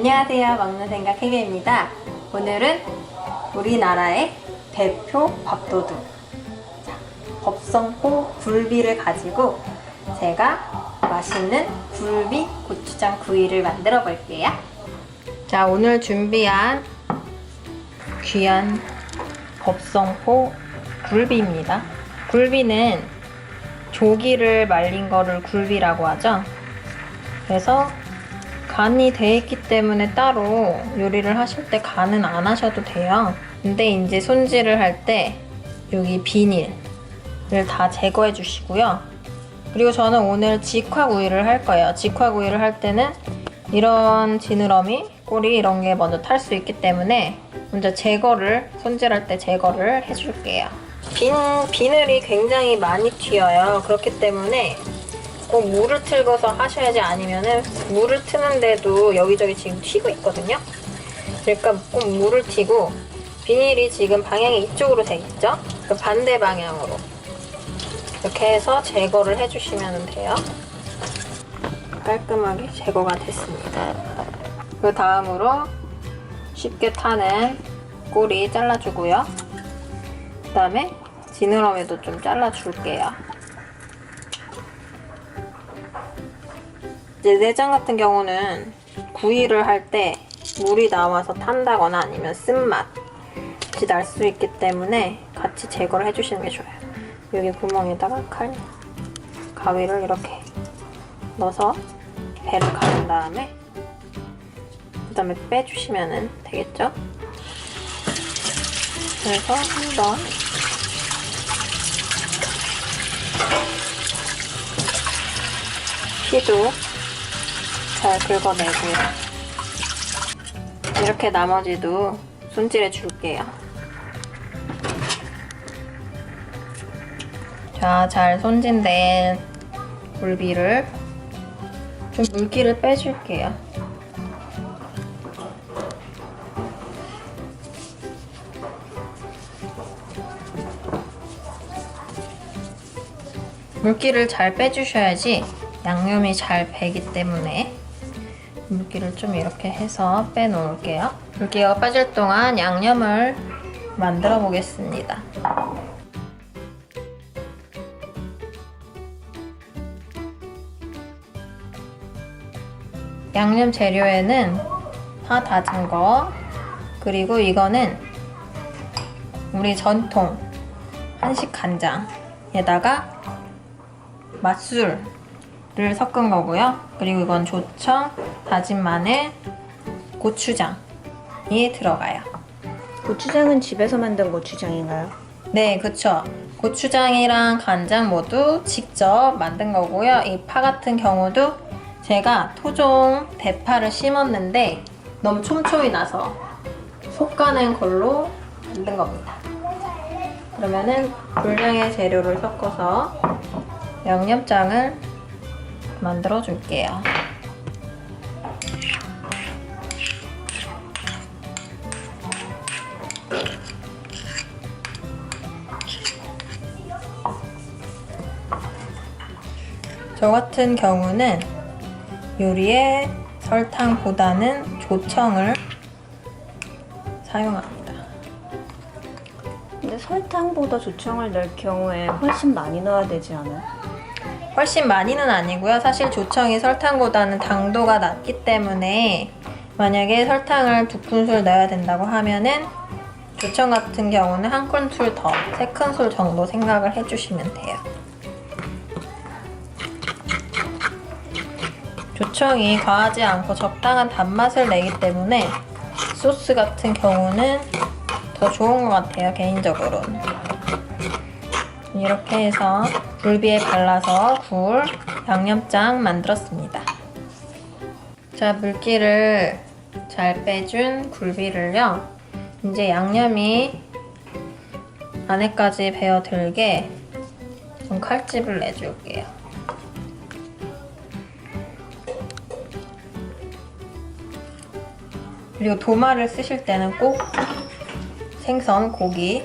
안녕하세요. 먹는 생각 해계입니다. 오늘은 우리나라의 대표 밥도둑 자, 법성포 굴비를 가지고 제가 맛있는 굴비 고추장 구이를 만들어 볼게요. 자, 오늘 준비한 귀한 법성포 굴비입니다. 굴비는 조기를 말린 거를 굴비라고 하죠. 그래서 간이 돼 있기 때문에 따로 요리를 하실 때 간은 안 하셔도 돼요. 근데 이제 손질을 할 때 여기 비닐을 다 제거해 주시고요. 그리고 저는 오늘 직화구이를 할 거예요. 직화구이를 할 때는 이런 지느러미, 꼬리 이런 게 먼저 탈 수 있기 때문에 먼저 제거를 손질할 때 제거를 해줄게요. 빈 비늘이 굉장히 많이 튀어요. 그렇기 때문에 꼭 물을 틀고서 하셔야지 아니면은 물을 트는데도 여기저기 지금 튀고 있거든요. 그러니까 꼭 물을 튀고 비닐이 지금 방향이 이쪽으로 돼 있죠? 그 반대 방향으로 이렇게 해서 제거를 해주시면 돼요. 깔끔하게 제거가 됐습니다. 그 다음으로 쉽게 타는 꼬리 잘라주고요. 그 다음에 지느러미도 좀 잘라줄게요. 이제 내장 같은 경우는 구이를 할 때 물이 나와서 탄다거나 아니면 쓴맛이 날 수 있기 때문에 같이 제거를 해주시는 게 좋아요. 여기 구멍에다가 칼, 가위를 이렇게 넣어서 배를 가른 다음에 그 다음에 빼주시면 되겠죠? 그래서 한번 피도 잘 긁어내고요. 이렇게 나머지도 손질해 줄게요. 자, 잘 손진된 굴비를 좀 물기를 빼줄게요. 물기를 잘 빼주셔야지 양념이 잘 배기 때문에 물기를 좀 이렇게 해서 빼놓을게요. 물기가 빠질 동안 양념을 만들어 보겠습니다. 양념 재료에는 파 다진 거, 그리고 이거는 우리 전통 한식 간장에다가 맛술 을 섞은 거고요. 그리고 이건 조청, 다진 마늘, 고추장이 들어가요. 고추장은 집에서 만든 고추장인가요? 네, 그쵸. 고추장이랑 간장 모두 직접 만든 거고요. 이 파 같은 경우도 제가 토종 대파를 심었는데 너무 촘촘히 나서 솎아낸 걸로 만든 겁니다. 그러면은 불량의 재료를 섞어서 양념장을 만들어 줄게요. 저 같은 경우는 요리에 설탕보다는 조청을 사용합니다. 근데 설탕보다 조청을 넣을 경우에 훨씬 많이 넣어야 되지 않아요? 훨씬 많이는 아니고요. 사실 조청이 설탕보다는 당도가 낮기 때문에 만약에 설탕을 두 큰술 넣어야 된다고 하면은 조청 같은 경우는 한 큰술 더, 세 큰술 정도 생각을 해주시면 돼요. 조청이 과하지 않고 적당한 단맛을 내기 때문에 소스 같은 경우는 더 좋은 것 같아요, 개인적으로는. 이렇게 해서 굴비에 발라서 굴 양념장 만들었습니다. 자, 물기를 잘 빼준 굴비를요. 이제 양념이 안에까지 배어들게 좀 칼집을 내줄게요. 그리고 도마를 쓰실 때는 꼭 생선, 고기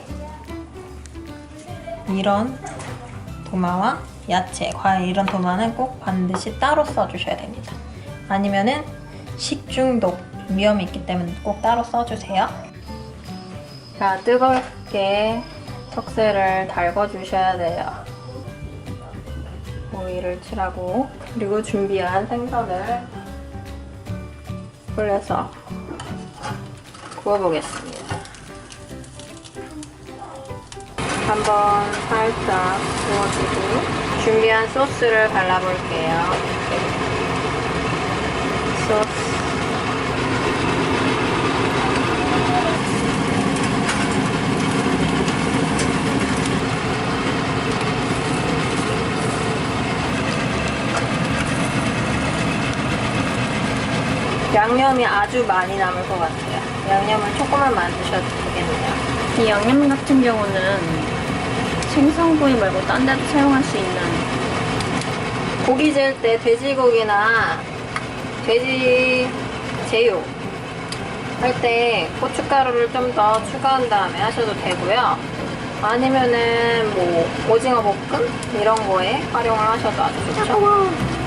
이런 도마와 야채, 과일 이런 도마는 꼭 반드시 따로 써주셔야 됩니다. 아니면은 식중독 위험이 있기 때문에 꼭 따로 써주세요. 자, 뜨겁게 석쇠를 달궈주셔야 돼요. 오일을 칠하고 그리고 준비한 생선을 올려서 구워보겠습니다. 한번 살짝 구워주고 준비한 소스를 발라볼게요. 소스 양념이 아주 많이 남을 것 같아요. 양념을 조금만 만드셔도 되겠네요. 이 양념 같은 경우는 생선구이 말고 딴 데도 사용할 수 있는 고기 질 때 돼지고기나 돼지 제육 할 때 고춧가루를 좀 더 추가한 다음에 하셔도 되고요. 아니면은 뭐 오징어 볶음 이런 거에 활용을 하셔도 아주 좋죠.